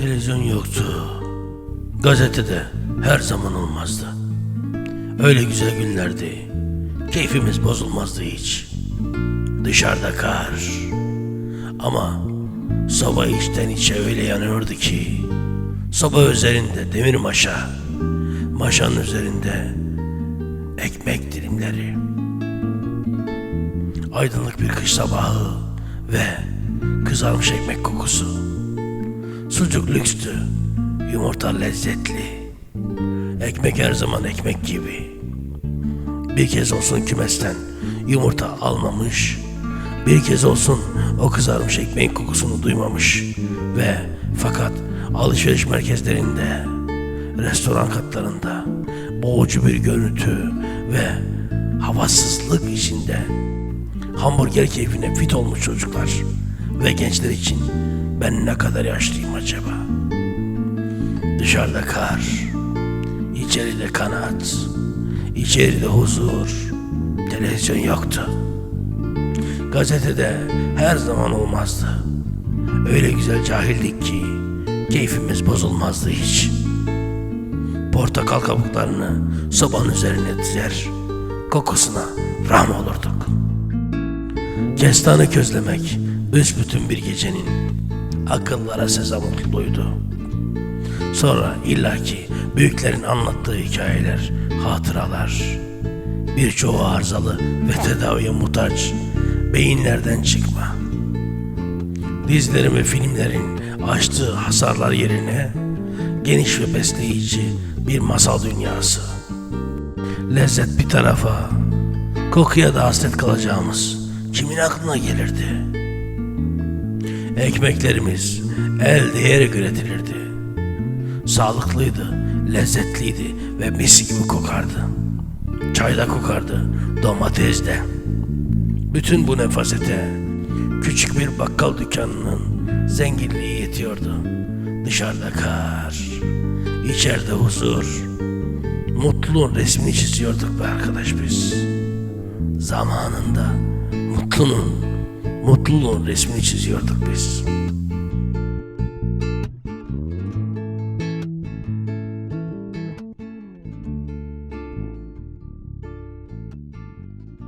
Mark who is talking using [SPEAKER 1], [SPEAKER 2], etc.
[SPEAKER 1] Televizyon yoktu. Gazetede her zaman olmazdı. Öyle güzel günlerdi. Keyfimiz bozulmazdı hiç. Dışarıda kar. Ama soba içten içe öyle yanıyordu ki. Soba üzerinde demir maşa. Maşanın üzerinde ekmek dilimleri. Aydınlık bir kış sabahı ve kızarmış ekmek kokusu. Sucuk lükstü, yumurta lezzetli. Ekmek her zaman ekmek gibi. Bir kez olsun kümesten yumurta almamış, bir kez olsun o kızarmış ekmeğin kokusunu duymamış ve fakat alışveriş merkezlerinde, restoran katlarında boğucu bir görüntü ve havasızlık içinde hamburger keyfine fit olmuş çocuklar ve gençler için ben ne kadar yaşlıyım acaba? Dışarıda kar, içeride kanat, içeride huzur, televizyon yoktu. Gazetede her zaman olmazdı. Öyle güzel cahildik ki keyfimiz bozulmazdı hiç. Portakal kabuklarını sobanın üzerine dizer, kokusuna ram olurduk. Kestanı közlemek büsbütün bir gecenin akıllara seza mutluydu. Sonra illaki büyüklerin anlattığı hikayeler, hatıralar, birçoğu arızalı ve tedaviye muhtaç beyinlerden çıkma. Dizilerin ve filmlerin açtığı hasarlar yerine geniş ve besleyici bir masal dünyası. Lezzet bir tarafa, kokuya da hasret kalacağımız kimin aklına gelirdi? Ekmeklerimiz el değerek üretilirdi. Sağlıklıydı, lezzetliydi ve mis gibi kokardı. Çayda kokardı, domates de. Bütün bu nefasete küçük bir bakkal dükkanının zenginliği yetiyordu. Dışarıda kar, içeride huzur. Mutluluğun resmini çiziyorduk be arkadaş biz. Zamanında mutluluğun, mutluluğun resmini çiziyorduk biz.